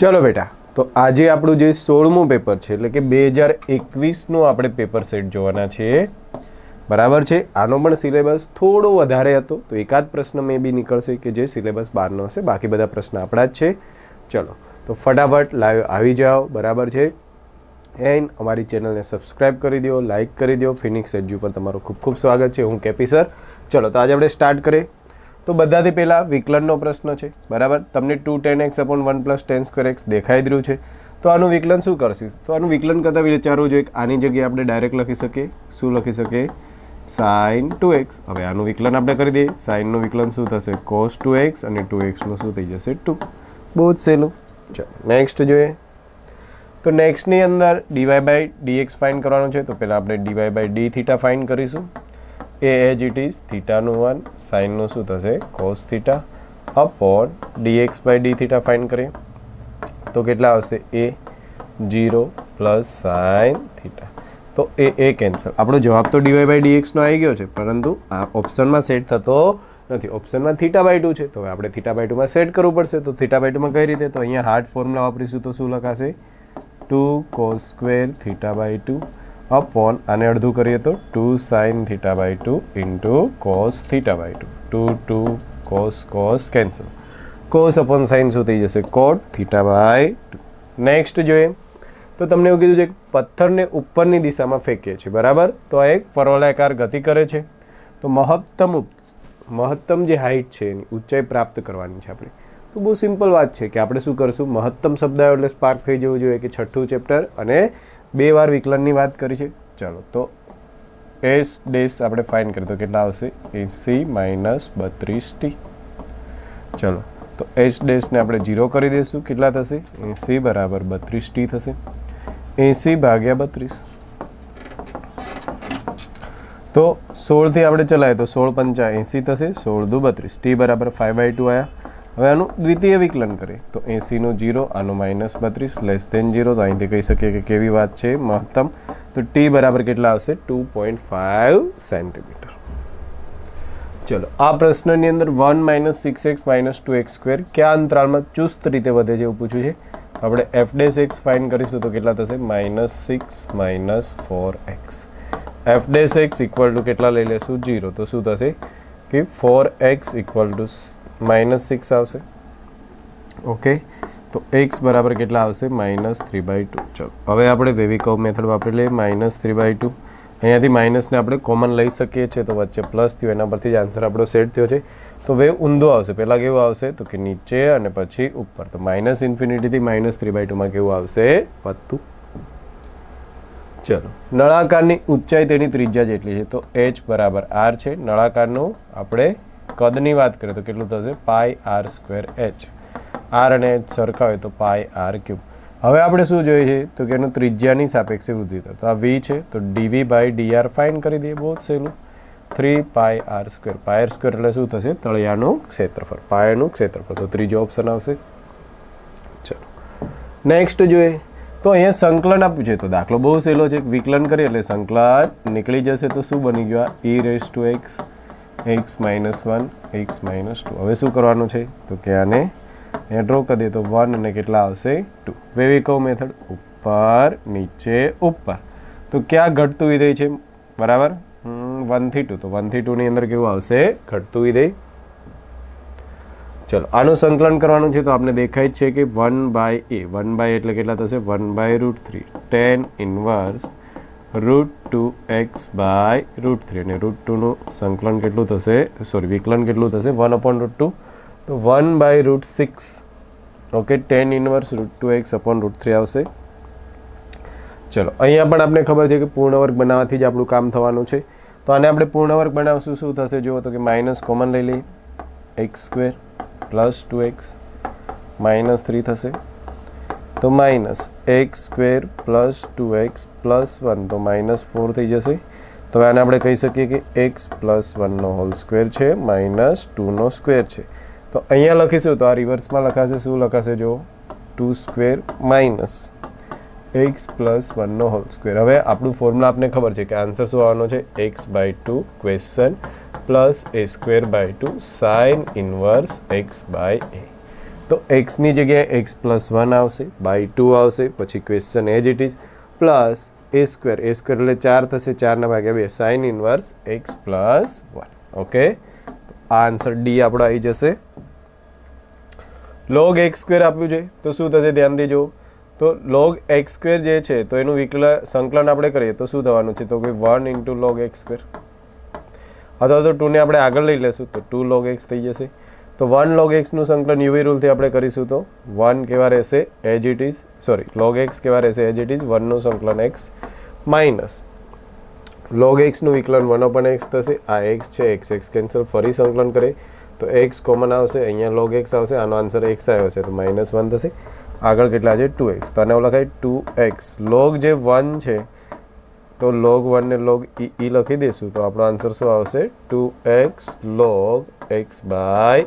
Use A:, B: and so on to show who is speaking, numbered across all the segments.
A: ચલો બેટા, તો આજે આપણું જે સોળમું પેપર છે, એટલે કે બે હજાર એકવીસનું આપણે પેપર સેટ જોવાના છીએ બરાબર છે? આનો પણ સિલેબસ થોડો વધારે હતો, તો એકાદ પ્રશ્ન મેં બી નીકળશે કે જે સિલેબસ બહારનો હશે, બાકી બધા પ્રશ્ન આપણા જ છે. ચલો, તો ફટાફટ લાઈવ આવી જાઓ, બરાબર છે? એન્ડ અમારી ચેનલને સબસ્ક્રાઇબ કરી દો લાઇક કરી દો, ફિનિક્સ એજ્યુ પર તમારું ખૂબ ખૂબ સ્વાગત છે. હું કેપી સર. ચલો, તો આજે આપણે સ્ટાર્ટ કરીએ. તો બધાથી પહેલાં વિકલનનો પ્રશ્ન છે, બરાબર? તમને two tan x upon one plus tan square x દેખાઈ જ રહ્યું છે. તો આનું વિકલન શું કરશું? તો આનું વિકલન કરતાં વિચારવું જોઈએ આની જગ્યાએ આપણે ડાયરેક્ટ લખી શકીએ. શું લખી શકીએ? સાઇન ટુ એક્સ હવે આનું વિકલન આપણે કરી દઈએ. સાઇનનું વિકલન શું થશે? કોસ ટુ એક્સ અને ટુ એક્સનું શું થઈ જશે? ટુ બહુ જ સહેલું. ચાલો નેક્સ્ટ જોઈએ. તો નેક્સ્ટની અંદર ડીવાય બાય ડીએક્સ ફાઇન કરવાનું છે. તો પહેલાં આપણે dy by d theta find કરીશું. એ એજ ઇટ ઇઝ થીટાનું વન સાઇનનું શું થશે? Cos theta upon dx by d theta find કરીએ. તો કેટલા આવશે? એ જીરો પ્લસ સાઇન થીટા તો એ એ કેન્સલ આપણો જવાબ તો ડીવાય બાય ડીએક્સનો આવી ગયો છે, પરંતુ આ ઓપ્શનમાં સેટ થતો નથી. ઓપ્શનમાં થીટા બાય ટુ છે, તો હવે આપણે થીટા બાય ટુમાં સેટ કરવું પડશે. તો થીટા બાય ટુમાં કઈ રીતે? તો અહીંયા હાર્ડ ફોર્મ્યુલા વાપરીશું તો શું લખાશે? Two cos square theta by two upon આને અડધું કરીએ તો two sine theta by two into cos theta by two. Two two, cos cos, cancel. Cos upon sine શું થઈ જશે? Cot theta by two. Next જોઈએ. તો તમને એવું કીધું છે કે પથ્થરને ઉપરની દિશામાં ફેંકીએ છીએ, બરાબર? તો આ એક પરવલયાકાર ગતિ કરે છે. તો મહત્તમ મહત્તમ જે હાઇટ છે એની, ઊંચાઈ પ્રાપ્ત કરવાની છે આપણે. તો બહુ સિમ્પલ વાત છે કે આપણે શું કરશું? મહત્તમ શબ્દ એટલે સ્પાર્ક થઈ જવું જોઈએ કે છઠ્ઠું ચેપ્ટર અને બે વાર વિકલનની વાત કરી છે. ચાલો, તો એસ ડેસ આપણે ફાઇન કરી તો કેટલા આવશે? એસી માઇનસ બત્રીસ ટી. ચલો, તો એસ ડેસને આપણે જીરો કરી દઈશું. કેટલા થશે? એસી બરાબર બત્રીસ ટી થશે. એસી ભાગ્યા બત્રીસ. તો સોળથી આપણે ચલાવીએ તો સોળ પંચા એંસી થશે. સોળ દુ બત્રીસ. ટી બરાબર ફાઇવ બાય ટુ આવ્યા હવે આનું દ્વિતીય વિકલન કરીએ. તો એંસીનો જીરો, આનું માઇનસ બત્રીસ લેસ દેન જીરો તો અહીંથી કહી શકીએ કે કેવી વાત છે, મહત્તમ. તો ટી બરાબર કેટલા આવશે? ટુ પોઈન્ટ ફાઇવ સેન્ટીમીટર ચલો, આ પ્રશ્નની અંદર one minus six x minus two x square કયા અંતરાલમાં ચુસ્ત રીતે વધે છે એવું પૂછ્યું છે? આપણે એફ ડેસ એક્સ ફાઇન કરીશું તો કેટલા થશે? Minus six minus four x f dash x equal to કેટલા લઈ લેશું? જીરો તો શું થશે? કે four x equal to minus six આવશે. ઓકે? તો એક્સ બરાબર કેટલા આવશે? Minus three by two. ચલો, હવે આપણે વેવિકવ મેથડ વાપરી લઈએ માઇનસ થ્રી બાય ટુ. અહીંયાથી માઇનસને આપણે કોમન લઈ શકીએ છીએ, તો વચ્ચે પ્લસ થયું, એના પરથી જ આન્સર આપણો સેટ થયો છે. તો વેવ ઊંધો આવશે. પહેલાં કેવું આવશે? તો કે નીચે અને પછી ઉપર. તો માઇનસ ઇન્ફિનિટીથી માઇનસ થ્રી બાય ટુમાં કેવું આવશે? વધતું ચલો, નળાકારની ઊંચાઈ તેની ત્રિજ્યા જેટલી છે. તો એચ બરાબર આર છે. નળાકારનું આપણે કદની વાત કરીએ તો કેટલું થશે? Pi r square h. R અને એચ સરખા હોય તો પાય આર ક્યુબ. હવે આપણે શું જોઈએ છે? તો કે એનું ત્રિજ્યાની સાપેક્ષે વૃદ્ધિ થાય. તો આ વી છે, તો ડીવી બાય ડીઆર ફાઇન કરી દઈએ બહુ સહેલું. Three pi r square. Pi r square એટલે શું થશે? તળિયાનું ક્ષેત્રફળ. પાયાનું ક્ષેત્રફળ. તો ત્રીજો ઓપ્શન આવશે. ચલો. નેક્સ્ટ જોઈએ. તો અહીંયા સંકલન આપ્યું છે. તો દાખલો બહુ સહેલો છે. વિકલન કરીએ એટલે સંકલન નીકળી જશે. તો શું બની ગયું e raise two x x minus one x minus two હવે શું કરવાનું છે? તો કે આને અહીંયા ડ્રો કરી દે તો વન અને કેટલા આવશે? ટુ વેવિકવ મેથડ ઉપર, નીચે, ઉપર. તો ક્યાં ઘટતું વિધેય છે? બરાબર? વનથી ટુ તો વનથી ટુની અંદર કેવું આવશે? ઘટતું વિધેય. ચલો, આનું સંકલન કરવાનું છે તો આપણે દેખાય જ છે કે one by a one by એટલે કેટલા થશે? One by root three tan inverse root two x by root three અને રૂટ ટુનું સંકલન કેટલું થશે? સોરી વિકલન કેટલું થશે? વન અપોન રૂટ ટુ તો one by root six okay tan inverse root two x upon root three આવશે. ચલો, અહીંયા પણ આપણે ખબર છે કે પૂર્ણ વર્ગ બનાવવાથી જ આપણું કામ થવાનું છે. તો આને આપણે પૂર્ણ વર્ગ બનાવશું. શું થશે? જુઓ તો કે માઇનસ કોમન લઈ લઈએ. X square plus two x minus three થશે. તો minus x square plus two x plus one તો માઇનસ ફોર થઈ જશે. તો આને આપણે કહી શકીએ કે એક્સ પ્લસ વનનો હોલ સ્ક્વેર છે માઇનસ ટુનો સ્ક્વેર છે. તો અહીંયા લખીશું, તો આ રિવર્સમાં લખાશે, શું લખાશે જો two square minus x plus વનનો whole square હવે આપણું ફોર્મ્યુલા આપને ખબર છે કે આન્સર શું આવવાનો છે? X by two question plus a square by two sine inverse x by a તો એક્સની જગ્યાએ એક્સ પ્લસ વન આવશે બાય ટુ આવશે, પછી question as it is plus a square a square એટલે ચાર થશે, ચારના ભાગે બે. Sine inverse x plus one okay આ આન્સર ડી આપણો આવી જશે. લોગ એક્સ સ્ક્વેર આપ્યું છે. તો શું થશે? ધ્યાન દેજો. તો લોગ એક્સ સ્ક્વેર જે છે, તો એનું વિકલ, સંકલન આપણે કરીએ, તો શું થવાનું છે? તો કે one into log x square અથવા તો ટુને આપણે આગળ લઈ લેશું, તો ટુ લોગ એક્સ થઈ જશે. તો વન લોગ એક્સનું સંકલન યુવી રૂલથી આપણે કરીશું તો વન કેવા રહેશે? As it is sorry log x કેવા રહેશે? એજ ઇટ ઇઝ વનનું સંકલન એક્સ માઇનસ લોગ એક્સનું વિકલન વન ઓપન એક્સ થશે. આ એક્સ છે એક્સ એક્સ કેન્સલ ફરી સંકલન કરે તો એક્સ કોમન આવશે, અહીંયા લોગ એક્સ આવશે, આનો આન્સર એક્સ આવ્યો છે. તો માઇનસ વન થશે. આગળ કેટલા છે? ટુ એક્સ તો આને લખાય ટુ એક્સ લોગ જે વન છે તો લોગ વનને લોગ ઈ લખી દઈશું. તો આપણો આન્સર શું આવશે? Two x log x by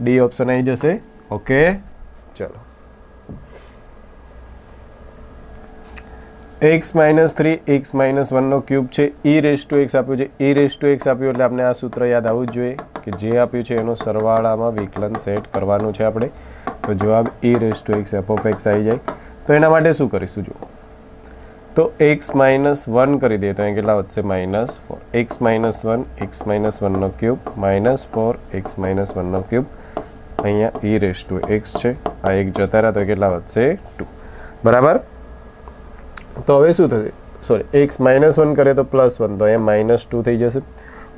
A: D option આવી જશે. ઓકે ચલો. X minus three x minus વનનો cube છે. ઈ રેસ ટુ એક્સ આપ્યું છે. ઈ રેસ ટુ એક્સ આપ્યું એટલે આપણે આ સૂત્ર યાદ આવવું જ જોઈએ કે જે આપ્યું છે એનો સરવાળામાં વિકલન સેટ કરવાનું છે આપણે. તો જવાબ e raise two x f of x આવી જાય. તો એના માટે શું કરીશું જુઓ. તો એક્સ માઇનસ વન કરી દઈએ તો અહીં કેટલા વધશે? Minus four x minus one x minus વનનો cube minus four x minus વનનો cube અહીંયા ઈ રેસ ટુ એક્સ છે. આ એક જતા રહ્યા તો કેટલા વધશે? ટુ બરાબર? તો હવે શું થશે? સોરી એક્સ માઇનસ વન કરે તો પ્લસ વન તો અહીંયા માઇનસ ટુ થઈ જશે.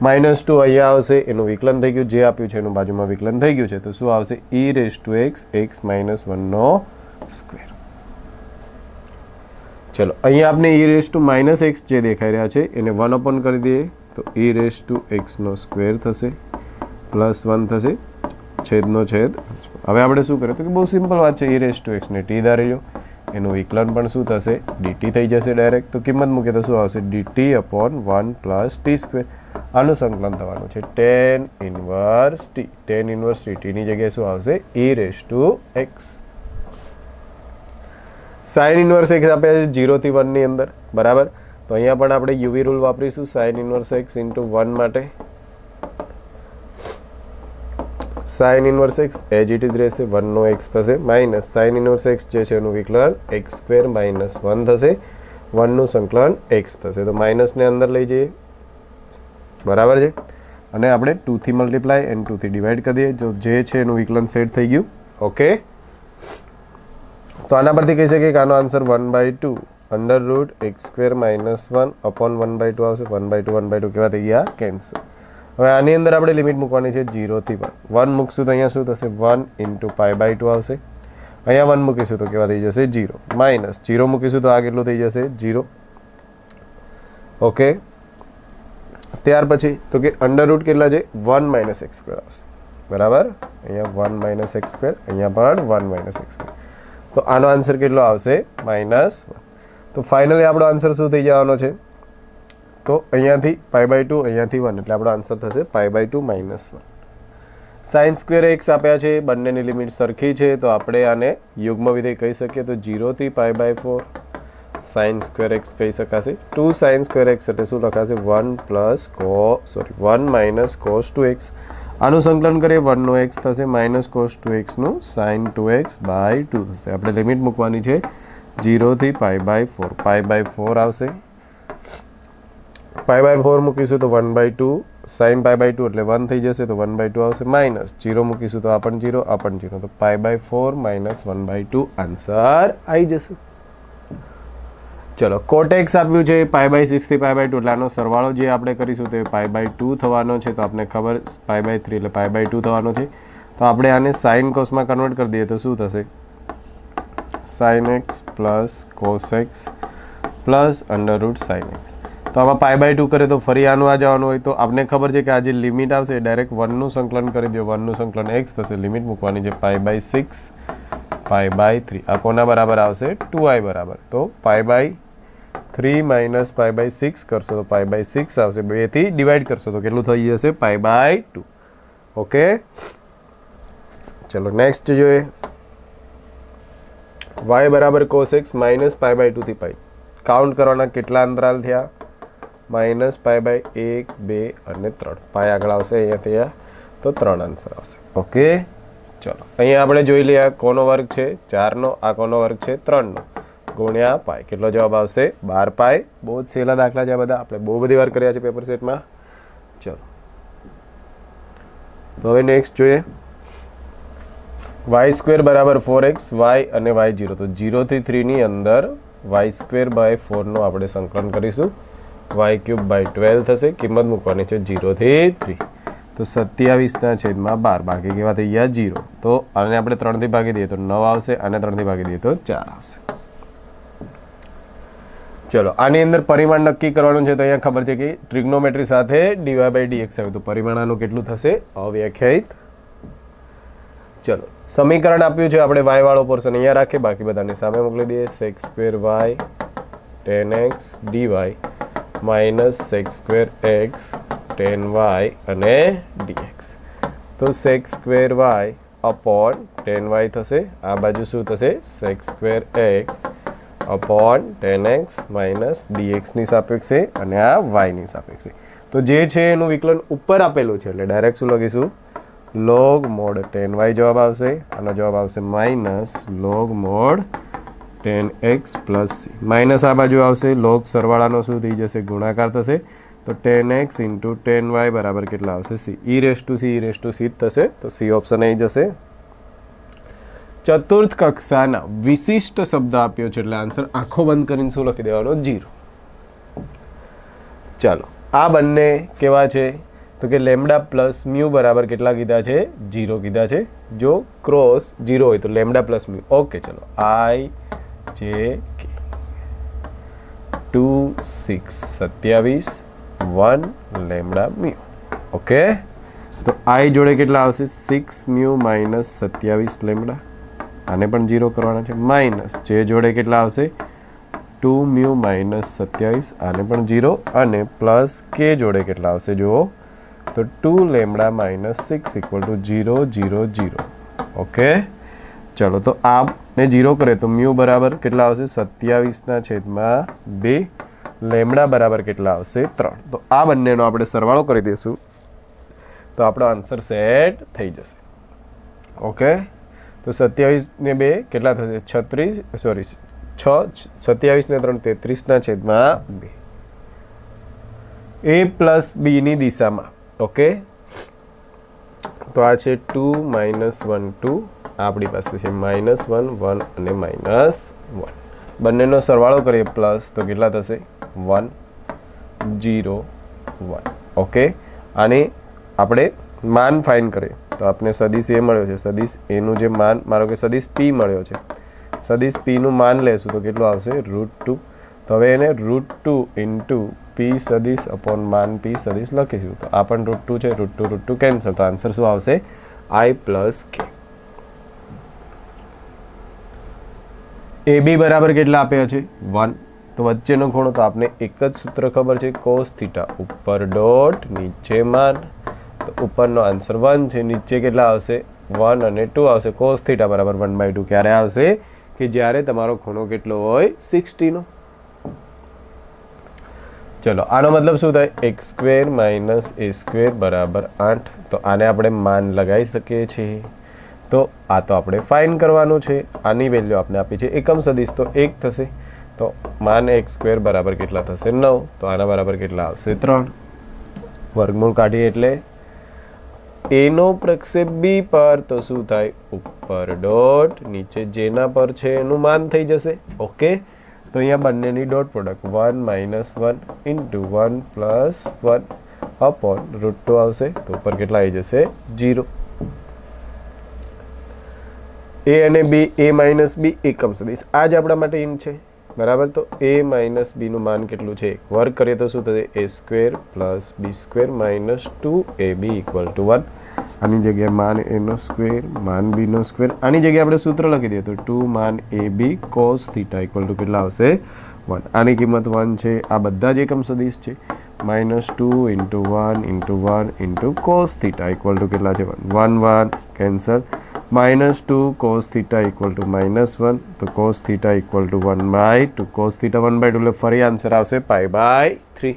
A: માઇનસ ટુ અહીંયા આવશે. એનું વિકલન થઈ ગયું. જે આપ્યું છે એનું બાજુમાં વિકલન થઈ ગયું છે. તો શું આવશે? E raise two x x minus વનનો square ચલો, અહીંયા આપણે e raise two minus x જે દેખાઈ રહ્યા છે, એને વન ઓપન કરી દઈએ. તો ઈ રેસ ટુ એક્સનો સ્ક્વેર થશે પ્લસ વન થશે, છેદનો છેદ. હવે આપણે શું કરીએ? તો કે બહુ સિમ્પલ વાત છે ઈ રેસ ટુ એક્સને ટી ધારી લો. એનું વિકલન પણ શું થશે? ડીટી થઈ જશે ડાયરેક્ટ તો કિંમત મૂકીએ તો શું આવશે? Dt upon one plus t square આનું સંકલન થવાનું છે tan inverse t tan inverse ટીની જગ્યાએ શું આવશે? E raise two x sine inverse x આપ્યા છે જીરોથી વનની અંદર. બરાબર? તો અહીંયા પણ આપણે યુવી રૂલ વાપરીશું. Sine inverse x into one માટે. Sine inverse x as it is રહેશે. વનનો એક્સ થશે. માઇનસ સાઇન ઇન્વર્સ એક્સ જે છે એનું વિકલન એક્સ સ્ક્વેર માઇનસ વન થશે. વનનું સંકલન એક્સ થશે. તો માઇનસને અંદર લઈ જઈએ. બરાબર છે? અને આપણે ટુથી મલ્ટીપ્લાય એન્ડ ટુથી ડિવાઈડ કરી દઈએ. જો જે છે એનું વિકલન સેટ થઈ ગયું. ઓકે તો આના પરથી કહી શકીએ કે આનો answer one by two under root x square minus one upon one by two આવશે one by two one by two કેવા થઈ ગયા કેન્સલ હવે આની અંદર આપણે લિમિટ મૂકવાની છે જીરોથી વન વન મૂકશું તો અહીંયા શું થશે one into pi by two આવશે અહીંયા વન મૂકીશું તો કેવા થઈ જશે જીરો માઇનસ જીરો મૂકીશું તો આ કેટલું થઈ જશે જીરો ઓકે ત્યાર પછી તો કે અંડર રૂટ કેટલા છે વન માઇનસ એક્સ સ્ક્વેર આવશે બરાબર અહીંયા વન માઇનસ એક્સ સ્ક્વેર અહીંયા પણ વન માઇનસ એક્સ સ્ક્વેર તો આનો આન્સર કેટલો આવશે? માઇનસ તો ફાઇનલી આપણો આન્સર શું થઈ જવાનો છે? તો અહીંયાથી પાઈ બાય ટુ અહીંયાથી વન એટલે આપણો આન્સર થશે pi by two minus one sine square x આપ્યા છે, બંનેની લિમિટ સરખી છે, તો આપણે આને યુગ્મ વિધેય કહી શકીએ તો જીરોથી pi by four sine square x કહી શકાશે. ટુ સાઇન સ્ક્વેર એક્સ એટલે શું લખાશે? One plus co sorry one minus cos two x આનું સંકલન કરીએ વનનો એક્સ થશે minus cos two એક્સનું sine two x by two થશે. આપણે લિમિટ મૂકવાની છે. જીરોથી pi by four pi by four આવશે. પાઈ બાય ફોર મૂકીશું તો one by two sine pi by two એટલે વન થઈ જશે તો વન બાય ટુ આવશે માઇનસ જીરો મૂકીશું તો આ પણ જીરો આ પણ જીરો તો pi by four minus one by two answer આવી જશે. ચલો કોટેક્સ આપ્યું છે પાય બાય સિક્સથી પાય બાય ટુ એટલે આનો સરવાળો જે આપણે કરીશું તે પાય બાય ટુ થવાનો છે. તો આપણે ખબર પાય બાય થ્રી એટલે પાય બાય ટુ થવાનો છે. તો આપણે આને સાઇન કોસમાં કન્વર્ટ કરી દઈએ તો શું થશે? Sine x plus cos x plus under root sine x તો આમાં પાઈ બાય ટુ કરે તો ફરી આનું આ જવાનું હોય. તો આપણને ખબર છે કે આ જે લિમિટ આવશે એ ડાયરેક્ટ વનનું સંકલન કરી દો. વનનું સંકલન એક્સ થશે. લિમિટ મૂકવાની છે pi by six pi by three આ કોના બરાબર આવશે? ટુ આઈ બરાબર. તો pi by three minus pi by six કરશો તો પાય બાય સિક્સ આવશે. બેથી ડિવાઈડ કરશો તો કેટલું થઈ જશે? પાય બાય ટુ ઓકે ચલો નેક્સ્ટ જોઈએ. વાય બરાબર cos x minus pi by ટુથી pi count કરવાના કેટલા અંતરાલ થયા? માઇનસ પાય બાય એક, બે અને ત્રણ. પાય આગળ આવશે અહીંયા ત્યાં તો ત્રણ આન્સર આવશે. ઓકે ચલો, અહીંયા આપણે જોઈ લઈએ કોનો વર્ગ છે? ચારનો. આ કોનો વર્ગ છે? ત્રણનો. ગુણ્યા પાય. કેટલો જવાબ આવશે? બાર પાય. બહુ જ સહેલા દાખલા છે બધા. આપણે બહુ બધી વાર કર્યા છે પેપર સેટમાં ચલો. તો હવે નેક્સ્ટ જોઈએ. વાય સ્ક્વેર બરાબર ફોર એક્સ વાય અને વાય જીરો તો જીરોથી થ્રીની અંદર વાય સ્ક્વેર બાય ફોરનું આપણે સંકલન કરીશું. વાય ક્યુબ બાય ટ્વેલ્વ થશે. કિંમત મૂકવાની છે જીરોથી થ્રી તો સત્યાવીસના છેદમાં બાર. બાકી કેવા થઈ ગયા? જીરો તો આને આપણે ત્રણથી ભાગી દઈએ તો નવ આવશે અને ત્રણથી ભાગી દઈએ તો ચાર આવશે. ચલો, આની અંદર પરિમાણ નક્કી કરવાનું છે તો અહીંયા ખબર છે કે ટ્રિગ્નોમેટ્રી સાથે ડીવાય બાય ડીએક્સ આવ્યું તો પરિમાણ આનું કેટલું થશે? અવ્યાખ્યાયિત. ચલો, સમીકરણ આપ્યું છે, આપણે વાળો પોર્શન અહીંયા રાખીએ, બાકી બધાને સામે મોકલી દઈએ. Sec square y tan x dy minus sec square x tan y અને ડીએક્સ તો sec square y upon tan y થશે. આ બાજુ શું થશે? Sec square x upon tan x minus ડીએક્સની સાપેક્ષે અને આ વાયની સાપેક્ષે. તો જે છે એનું વિકલન ઉપર આપેલું છે, એટલે ડાયરેક્ટ શું લખીશું? લોગ મોડ ટેન વાય જવાબ આવશે, આનો જવાબ આવશે minus log mod tan x plus minus આ બાજુ આવશે લોગ સરવાળાનો શું થઈ જશે? ગુણાકાર થશે. તો tan x into tan y બરાબર કેટલા આવશે? C e raise to c e raise to c જ થશે, તો સી ઓપ્શન આવી જશે. ચતુર્થ કક્ષાના વિશિષ્ટ શબ્દ આપ્યો છે એટલે આન્સર આંખો બંધ કરીને શું લખી દેવાનો? જીરો. ચાલો, આ બંને કેવા છે? તો કે લેમડા પ્લસ મ્યુ બરાબર કેટલા કીધા છે? જીરો કીધા છે. જો ક્રોસ જીરો હોય તો લેમડા પ્લસ મ્યુ. ઓકે, ચલો. I, J, K. Two, six, સત્યાવીસ, વન, લેમડા મ્યુ. ઓકે? તો આઈ જોડે કેટલા આવશે? સિક્સ મ્યુ માઇનસ સત્યાવીસ લેમડા. આને પણ જીરો કરવાના છે. માઇનસ જે જોડે કેટલા આવશે? ટુ મ્યુ માઇનસ સત્યાવીસ, આને પણ જીરો અને પ્લસ કે જોડે કેટલા આવશે? જુઓ. તો two lambda minus six equal to zero zero zero okay ચલો, તો આપને જીરો કરે તો મ્યુ બરાબર કેટલા આવશે? સત્યાવીસના છેદમાં બે લેમડા બરાબર કેટલા આવશે? ત્રણ. તો આ બંનેનો આપણે સરવાળો કરી દઈશું. તો આપણો આન્સર સેટ થઈ જશે. ઓકે તો સત્યાવીસ ને બે કેટલા થશે? છત્રીસ સોરી છ સત્યાવીસ ને ત્રણ, તેત્રીસના છેદમાં બે. એ પ્લસ બીની દિશામાં, ઓકે? તો આ છે ટુ માઇનસ વન ટુ આપણી પાસે છે માઇનસ વન વન અને માઇનસ વન. બંનેનો સરવાળો કરીએ, પ્લસ તો કેટલા થશે? One zero one, okay? આને આપણે માન ફાઇન કરીએ. તો આપણે સદીશ એ મળ્યો છે. સદીશ એનું જે માન, મારો કે સદીશ પી મળ્યો છે. સદીશ પીનું માન લેશું તો કેટલું આવશે? Root two. તો હવે એને રૂટ ટુ ઇન્ટુ પી સદીશ અપોન માન પી સદીશ લખીશું. તો આ પણ રૂટ ટુ છે. Root two root two cancel. તો આન્સર શું આવશે? આઈ પ્લસ કે. એ બી બરાબર કેટલા આપ્યા છે? વન. તો વચ્ચેનો ખૂણો તો આપને એક જ સૂત્ર ખબર છે. કોસ થીટા ઉપર ડોટ નીચે માન. તો ઉપરનો આન્સર વન છે, નીચે કેટલા આવશે? વન અને ટુ આવશે. કોસ થીટા બરાબર વન બાય ટુ ક્યારે આવશે? કે જ્યારે તમારો ખૂણો કેટલો હોય? સિક્સટીનો ચલો, આનો મતલબ શું થાય? X square minus a square બરાબર આઠ. તો આને આપણે માન લગાવી શકીએ છીએ. તો આ તો આપણે ફાઇન કરવાનું છે. આની વેલ્યુ આપણે આપી છે એકમ સદીશ. તો એક થશે. તો માન એક્સ સ્ક્વેર બરાબર કેટલા થશે? નવ. તો આના બરાબર કેટલા આવશે? ત્રણ. વર્ગમૂળ કાઢીએ એટલે એનો પ્રક્ષેપ બી પર તો શું થાય? ઉપર ડોટ નીચે જેના પર છે એનું માન થઈ જશે. ઓકે? તો અહીંયા બંનેની dot product one minus one into one plus one upon root two આવશે. તો ઉપર કેટલા આવી જશે? જીરો એ અને બી એ માઇનસ બી એકમ સદીશ આ જ આપણા માટે ઇન છે. બરાબર? તો એ માઇનસ બીનું માન કેટલું છે? વર્ક કરીએ તો શું થશે? A square plus b square minus two a b equal to one આની જગ્યાએ માન એનો સ્ક્વેર માન બીનો સ્ક્વેર આની જગ્યાએ આપણે સૂત્ર લખી દઈએ તો ટુ માન a b cos theta equal to કેટલા આવશે? વન આની કિંમત વન છે. આ બધા જ એકમ સદીશ છે. Minus two into one into one into cos theta equal to કેટલા છે? One one cancel minus two cos theta equal to minus one તો cos theta equal to one by two cos theta one by two એટલે ફરી answer આવશે pi by three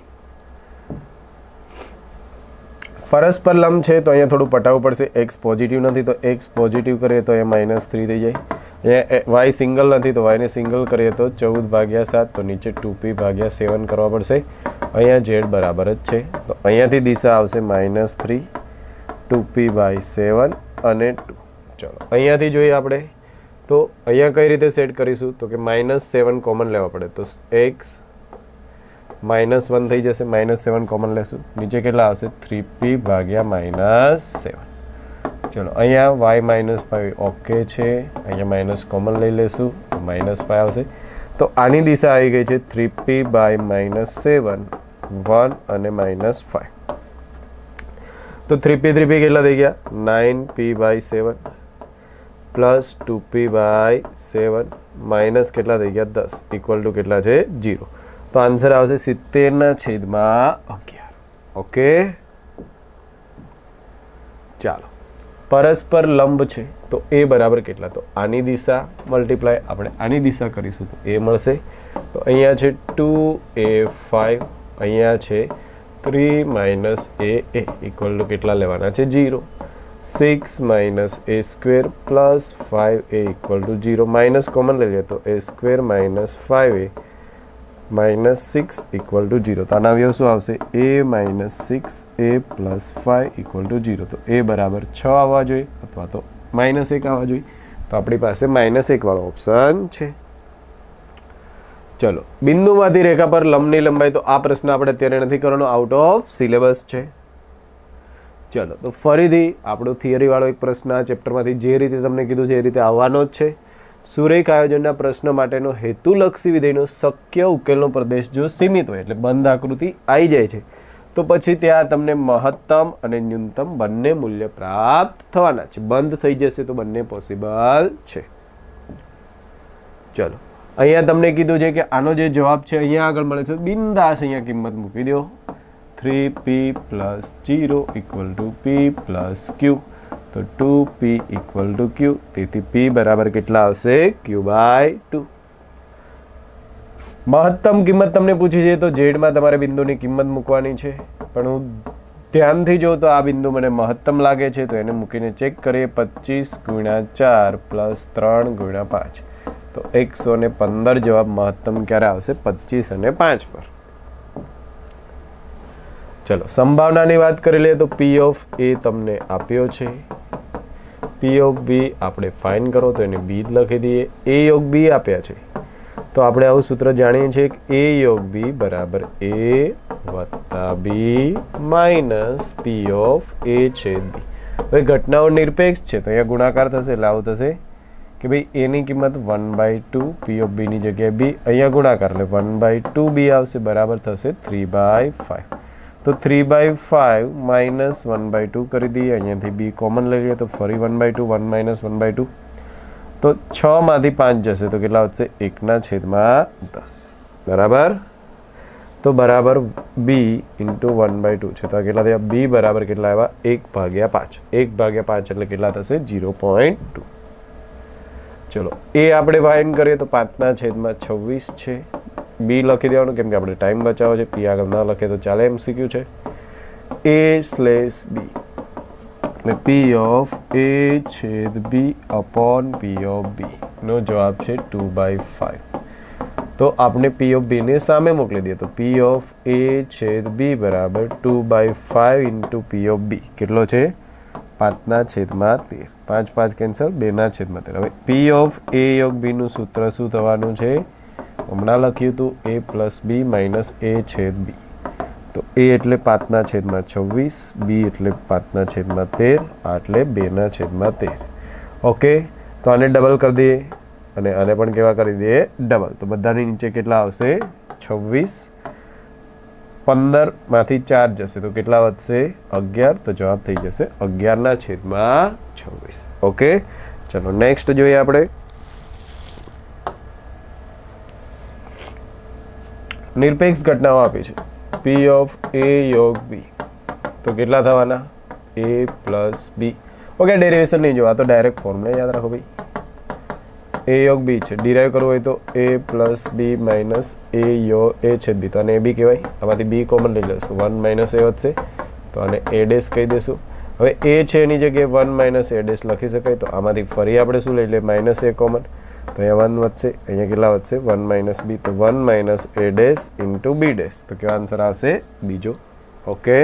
A: પરસ્પર લંબ છે તો અહીંયા થોડું પટાવવું પડશે. એક્સ પોઝિટિવ નથી તો એક્સ પોઝિટિવ કરીએ તો એ માઇનસ થ્રી થઈ જાય. અહીંયા વાય સિંગલ નથી તો વાયને સિંગલ કરીએ તો ચૌદ ભાગ્યા સાત તો નીચે ટુ પી ભાગ્યા સેવન કરવા પડશે. અહીંયા ઝેડ બરાબર જ છે. તો અહીંયાથી દિશા આવશે minus three two p by seven અને ટુ ચલો, અહીંયાથી જોઈએ આપણે. તો અહીંયા કઈ રીતે સેટ કરીશું? તો કે માઇનસ સેવન કોમન લેવા પડે. તો એક્સ માઇનસ વન થઈ જશે. માઇનસ સેવન કોમન લેશું. નીચે કેટલા આવશે? થ્રી પી ભાગ્યા માઇનસ સેવન ચલો, અહીંયા વાય માઇનસ ફાઈવ ઓકે છે. અહીંયા માઇનસ કોમન લઈ લેશું. માઇનસ ફાઈવ આવશે. તો આની દિશા આવી ગઈ છે three p by minus seven, one અને માઇનસ ફાઈવ. તો થ્રી પી થ્રી પી કેટલા થઈ ગયા? Nine p by seven plus two p by seven minus કેટલા થઈ ગયા? દસ. ઇક્વલ ટુ કેટલા છે? જીરો તો આન્સર આવશે સિત્તેરના છેદમાં અગિયાર. ઓકે? ચાલો. પરસ્પર લંબ છે, તો એ બરાબર કેટલા? તો આની દિશા મલ્ટીપ્લાય આપણે આની દિશા કરીશું, તો એ મળશે. તો અહીંયા છે ટુ એ ફાઇવ અહીંયા છે three minus a a equal to કેટલા લેવાના છે? Zero six minus a square plus five a equal to zero minus common લઈ લે તો a square minus five a minus six equal to zero તો આના અવયવ શું આવશે? A minus six a plus five equal to zero તો a બરાબર છ આવવા જોઈએ, અથવા તો માઇનસ એક આવવા જોઈએ. તો આપણી પાસે માઇનસ એકવાળો ઓપ્શન છે. ચલો, બિંદુમાંથી રેખા પર લંબની લંબાઈ, તો આ પ્રશ્ન આપણે અત્યારે નથી કરવાનો. આઉટ ઓફ સિલેબસ છે. ચલો, તો ફરીથી આપણો થિયરીવાળો એક પ્રશ્ન આ ચેપ્ટરમાંથી જે રીતે તમને કીધું છે, એ રીતે આવવાનો જ છે. સુરેખ આયોજનના પ્રશ્ન માટેનો હેતુલક્ષી વિધેયનો શક્ય ઉકેલનો પ્રદેશ જો સીમિત હોય એટલે બંધ આકૃતિ આવી જાય છે. તો પછી ત્યાં તમને મહત્તમ અને ન્યૂનતમ બંને મૂલ્ય પ્રાપ્ત થવાના છે. બંધ થઈ જશે તો બંને પોસિબલ છે. ચલો. અહીંયા તમને કીધું છે કે આનો જે જવાબ છે અહીંયા આગળ મળે છે. બિંદાસ અહીંયા કિંમત મૂકી દો. Three p plus zero equal to p plus q. તો two p equal to q તેથી પી બરાબર કેટલા આવશે? ક્યુ બાય ટુ મહત્તમ કિંમત તમને પૂછી છે તો ઝેડમાં તમારે બિંદુની કિંમત મૂકવાની છે. પણ હું ધ્યાનથી જોઉં તો આ બિંદુ મને મહત્તમ લાગે છે, તો એને મૂકીને ચેક કરીએ. પચીસ ગુણ્યા ચાર પ્લસ ત્રણ ગુણ્યા પાંચ. તો એકસો ને પંદર જવાબ મહત્તમ ક્યારે આવશે? પચીસ અને પાંચ પર. ચલો, સંભાવનાની વાત કરી લઈએ તો પી ઓફ એ તમને આપ્યો છે. પી ઓફ બી આપણે ફાઇન કરો તો એને બી લખી દઈએ. એ યોગ બી આપ્યા છે. તો આપણે આવું સૂત્ર જાણીએ છીએ કે એ યોગ બી બરાબર એ વત્તા બી માઇનસ પી ઓફ એ છે બી. હવે ઘટનાઓ નિરપેક્ષ છે, તો અહીંયા ગુણાકાર થશે, એટલે આવું થશે કે ભાઈ એની કિંમત one by two p of બીની જગ્યાએ બી અહીંયા ગુણાકાર, એટલે વન બાય ટુ બી આવશે, બરાબર થશે થ્રી બાય ફાઇવ તો three by five minus one by two કરી દઈએ. અહીંયાથી બી કોમન લઈ લઈએ તો ફરી one by two one minus one by two તો છમાંથી પાંચ જશે. તો કેટલા વધશે? એકના છેદમાં દસ. બરાબર? તો બરાબર b into one by two છે. તો કેટલા થયા? બી બરાબર કેટલા આવ્યા? એક ભાગ્યા પાંચ. એક ભાગ્યા પાંચ એટલે કેટલા થશે? જીરો પોઈન્ટ ટુ ચલો. એ આપણે વાયન કરીએ તો પાંચના છેદમાં છવ્વીસ છે. બી લખી દેવાનું, કેમ કે આપણે ટાઈમ બચાવો છે, પી આગળ ના લખે તો ચાલે એમ શીખ્યું છે. એ સ્લેશ બી એટલે પી ઓફ એ છેદ બી અપોન પી ઓફ બી નો જવાબ છે ટુ બાય ફાઇવ તો આપણે પી ઓફ બીને સામે મોકલી દઈએ તો પી ઓફ એ છેદ બી બરાબર two by five into p of b કેટલો છે? પાંચના છેદમાં તેર. પાંચ પાંચ કેન્સલ, બેના છેદમાં તેર. હવે પી ઓફ એ યોગ બીનું સૂત્ર શું થવાનું છે? હમણાં લખ્યું હતું એ પ્લસ બી માઇનસ એ છેદ બી તો એ એટલે પાંચના છેદમાં છવ્વીસ બી એટલે પાંચના છેદમાં તેર, આ એટલે બેના છેદમાં તેર. ઓકે તો આને ડબલ કરી દઈએ અને આને પણ કેવા કરી દઈએ? ડબલ તો બધાની નીચે કેટલા આવશે? છવ્વીસ. પંદરમાંથી ચાર જશે. તો કેટલા વધશે? અગિયાર. તો જવાબ થઈ જશે અગિયારના છેદમાં છવ્વીસ. ઓકે ચલો નેક્સ્ટ જોઈએ આપણે. નિરપેક્ષ ઘટનાઓ આપી છે. પી ઓફ એ યોગ બી તો કેટલા થવાના? A plus B okay derivation નહીં જોવા તો ડાયરેક્ટ ફોર્મ્યુલા યાદ રાખો ભાઈ. એ યોગ બી છે. ડિરાઈવ કરવું હોય તો એ પ્લસ બી માઇનસ એ યો એ છે બી તો અને એ બી કહેવાય. આમાંથી બી કોમન લઈ લઈશું વન માઇનસ એ વધશે. તો આને એ ડેસ કહી દેશું. હવે એ છે એની જગ્યાએ વન માઇનસ એ ડેસ લખી શકાય. તો આમાંથી ફરી આપણે શું લઈ લઈએ? માઇનસ એ કોમન તો અહીંયા વન વધશે, અહીંયા કેટલા વધશે? વન માઇનસ બી તો one minus a dash into b dash તો કેવો આન્સર આવશે? બીજો. ઓકે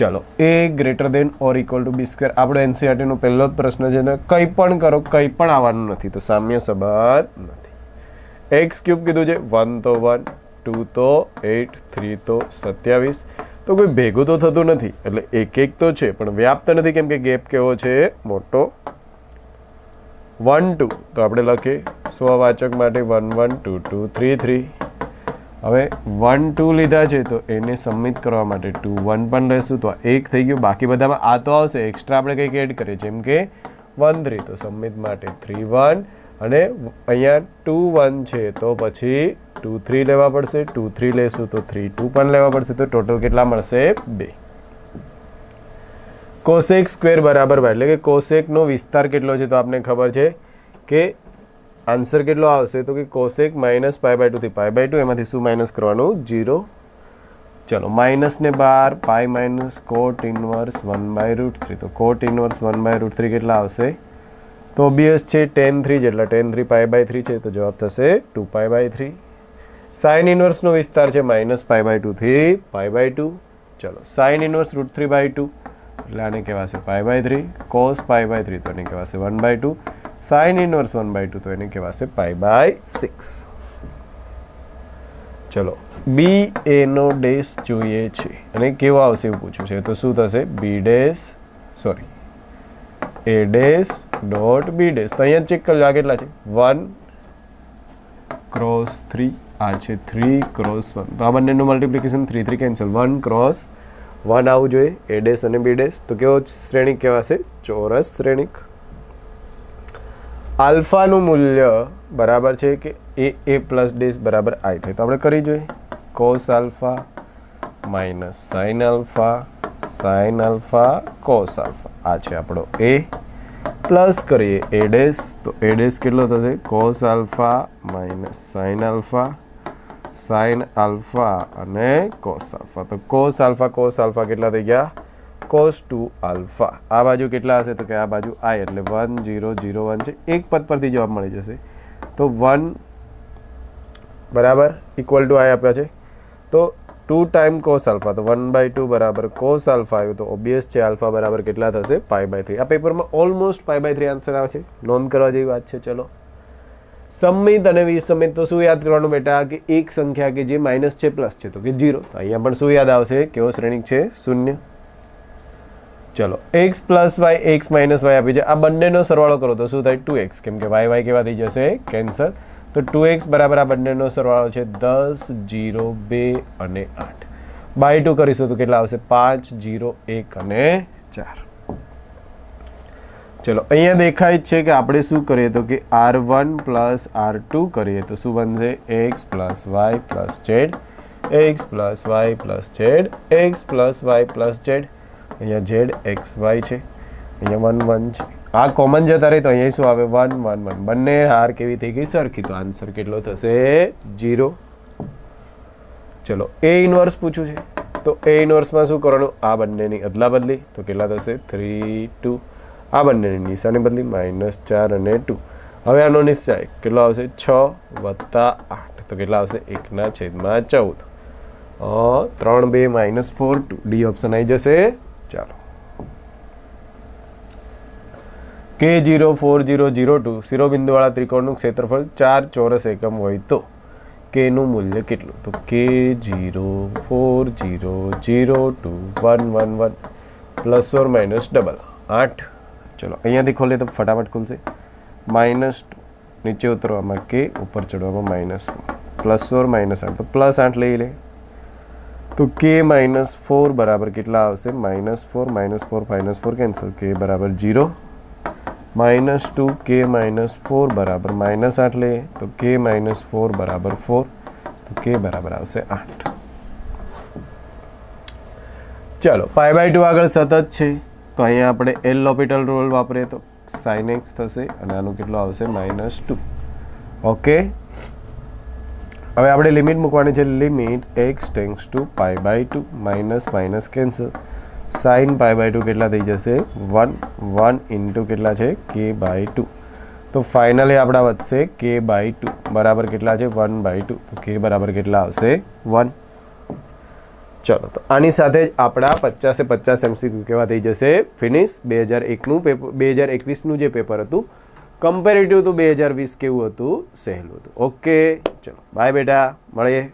A: ચલો a greater than or equal to b square આપણો એનસીઆરટીનો પહેલો જ પ્રશ્ન છે ને, કંઈ પણ કરો, કંઈ પણ આવવાનું નથી, તો સામ્ય સંબંધ નથી. એક્સ ક્યુબ કીધું છે વન તો વન ટુ તો એટ થ્રી તો સત્યાવીસ. તો કોઈ ભેગું તો થતું નથી, એટલે એક એક તો છે, પણ વ્યાપ્ત નથી, કેમ કે ગેપ કેવો છે? મોટો વન ટુ. તો આપણે લખીએ. સ્વવાચક માટે one one, two two, three three. હવે વન, ટુ લીધા છે, તો એને સબમિટ કરવા માટે ટુ, વન પણ લેશું તો એક થઈ ગયું. બાકી બધામાં આ તો આવશે. એક્સ્ટ્રા આપણે કંઈક એડ કરીએ. જેમ કે વન, થ્રી. તો સબમિટ માટે થ્રી, વન. અને અહીંયા ટુ, વન છે, તો પછી ટુ, થ્રી લેવા પડશે. ટુ, થ્રી લેશું, તો થ્રી, ટુ પણ લેવા પડશે. તો ટોટલ કેટલા મળશે? બે. કોસેક સ્ક્વેર બરાબર બાય એટલે કે કોસેકનો વિસ્તાર કેટલો છે તો આપને ખબર છે કે આન્સર કેટલો આવશે તો કે કોસેક માઇનસ પાય બાય ટુથી પાય બાય ટુ એમાંથી શું માઇનસ કરવાનું? જીરો ચલો માઇનસને બાર pi minus cot inverse one by root three તો cot inverse one by root three કેટલા આવશે? તો ઓબિયસ છે ટેન થ્રી જેટલા. Tan three pi by three છે તો જવાબ થશે two pi by three sine ઇનવર્સનો વિસ્તાર છે માઇનસ પાય બાય ટુથી પાય બાય ટુ ચલો sine inverse root three by two એટલે આને કહેવાશે pi by three cos pi by three તો એને કહેવાશે one by two sine inverse one by two તો એને કહેવાશે પાય બાય સિક્સ ચલો બી એનો ડેશ જોઈએ છે અને કેવો આવશે એવું પૂછ્યું છે તો શું થશે b dash sorry a dash dot b dash તો અહીંયા ચેક કરજો આ કેટલા છે વન ક્રોસ થ્રી આ છે થ્રી ક્રોસ વન તો આ બંનેનું multiplication three three cancel one cross one આવવું જોઈએ, એ ડેશ અને બી ડેશ તો કેવો શ્રેણિક કહેવાશે ચોરસ શ્રેણિક. આલ્ફાનું મૂલ્ય બરાબર છે કે એ એ પ્લસ ડેશ બરાબર આઈ થાય. તો આપણે કરી જોઈએ. Cos alpha minus sine alpha sine alpha, cos alpha. આ છે આપણો એ. પ્લસ કરીએ એ ડેશ તો એ ડેશ કેટલો થશે? Cos alpha minus sine alpha. Sine alpha અને કોસ આલ્ફા તો કોસ આલ્ફા કોસ આલ્ફા કેટલા થઈ ગયા? કોસ ટુ આલ્ફા આ બાજુ કેટલા હશે? તો કે આ બાજુ આઈ એટલે વન જીરો જીરો વન છે. એક પદ પરથી જવાબ મળી જશે. તો વન બરાબર ઇક્વલ ટુ આઈ આપ્યા છે. તો ટુ ટાઈમ કોસ આલ્ફા તો વન બાય ટુ બરાબર કોસ આલ્ફા આવ્યું. તો ઓબ્વિયસ છે આલ્ફા બરાબર કેટલા થશે? પાય બાય થ્રી આ પેપરમાં almost pi by three answer આવે છે નોંધ કરવા જેવી વાત છે. ચલો. સંમિત અને વિસંમિત. તો શું યાદ કરવાનું બેટા? કે એક સંખ્યા કે જે માઇનસ છે પ્લસ છે. તો કે જીરો તો અહીંયા પણ શું યાદ આવશે? કેવો શ્રેણિક છે? શૂન્ય. ચલો x plus y x minus y આપી છે. આ બંનેનો સરવાળો કરો તો શું થાય? ટુ એક્સ કેમ કે વાય વાય કેવા થઈ જશે? કેન્સર તો ટુ એક્સ બરાબર આ બંનેનો સરવાળો છે દસ જીરો બે અને આઠ. બાય ટુ કરીશું તો કેટલા આવશે? પાંચ જીરો એક અને ચાર. ચલો, અહીંયા દેખાય છે કે આપણે શું કરીએ તો કે R one plus R two કરીએ તો શું બનશે? X plus y plus z x plus y plus z x plus y plus z અહીંયા ઝેડ એક્સ વાય છે. અહીંયા વન વન છે. આ કોમન જતા રહે તો અહીંયા શું આવે? વન વન વન બંને હાર કેવી થઈ ગઈ? સરખી. તો આન્સર કેટલો થશે? જીરો ચલો એ ઇનવર્સ પૂછ્યું છે. તો એ ઇનવર્સમાં શું કરવાનું? આ બંનેની અદલા બદલી. તો કેટલા થશે? થ્રી ટુ આ બંનેની નિશાની બદલી માઇનસ ચાર અને ટુ હવે આનો નિશ્ચય કેટલો આવશે? છ વત્તા આઠ. તો કેટલા આવશે? એકના છેદમાં ચૌદ. ત્રણ બે minus four two D option આવી જશે. ચાલો. કે zero four zero zero two શિરોબિંદુવાળા ત્રિકોણનું ક્ષેત્રફળ ચાર ચોરસ એકમ હોય તો કેનું મૂલ્ય કેટલું? તો કે zero four zero zero two one one one plus or minus double આઠ. ચલો અહીંયાથી ખોલે તો ફટાફટ ખુલશે માઇનસ ટુ નીચે ઉતરવામાં કે ઉપર ચડવામાં માઇનસ પ્લસ ઓર માઇનસ આઠ તો પ્લસ આઠ લઈ લે તો કે માઇનસ ફોર બરાબર કેટલા આવશે minus four minus four minus four cancel k બરાબર zero minus two k minus four બરાબર માઇનસ આઠ લઈએ તો કે માઇનસ ફોર બરાબર ફોર તો કે બરાબર આવશે આઠ ચાલો પાય બાય ટુ આગળ સતત છે તો અહીંયા આપણે એલ લોપિટલ રોલ વાપરીએ તો સાઇન એક્સ થશે અને આનું કેટલું આવશે? માઇનસ ટુ ઓકે હવે આપણે લિમિટ મૂકવાની છે. Limit x tends to pi by two minus minus cancel sine pi by two કેટલા થઈ જશે? વન વન ઇન્ટુ કેટલા છે? કે બાય ટુ તો ફાઇનલી આપણા વધશે કે બાય ટુ બરાબર કેટલા છે? વન બાય ટુ કે બરાબર કેટલા આવશે? વન ચલો તો આની સાથે જ આપણા પચાસે પચાસ એમસીક્યુ કેવા થઈ જશે? ફિનિશ બે હજાર એકનું પેપર બે હજાર એકવીસનું જે પેપર હતું કમ્પેરેટિવ તો બે હજાર વીસ કેવું હતું? સહેલું હતું. ઓકે ચલો. બાય બેટા. મળીએ.